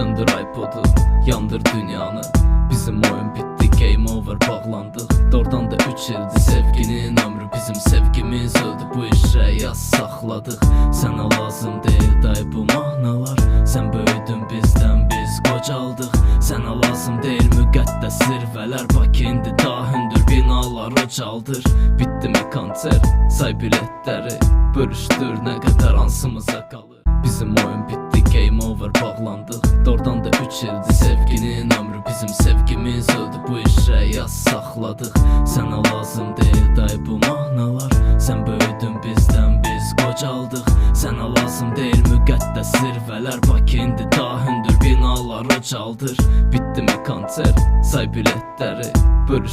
Söndür iPod'u yandır dünyanı. Bizim oyun bitti game over bağlandık Doğrudan da 3 ildi sevginin ömrü. Bizim sevgimiz öldü bu işe yaz saxladıq Sənə lazım deyil day bu mahnalar Sən böyüdün bizdən biz qocaldıq Sənə lazım deyil müqəddəs zirvələr Bakı indi daha hündür binalar ucaldır. Bitti mi konser? Say biletləri Bölüşdür nə qədər hansımıza qalır game over bağlandıq Doğrudan da 3 ildi sevginin ömrü. Bizim sevgimiz öldü. Bu işe yaz saxladıq Sənə lazım deyil day bu mahnalar Sən böyüdün bizdən biz qocaldıq Sənə lazım deyil müqəddəs zirvələr. Bakı indi daha hündür binalar ucaldır. Bitti mi konser say biletləri Bölüş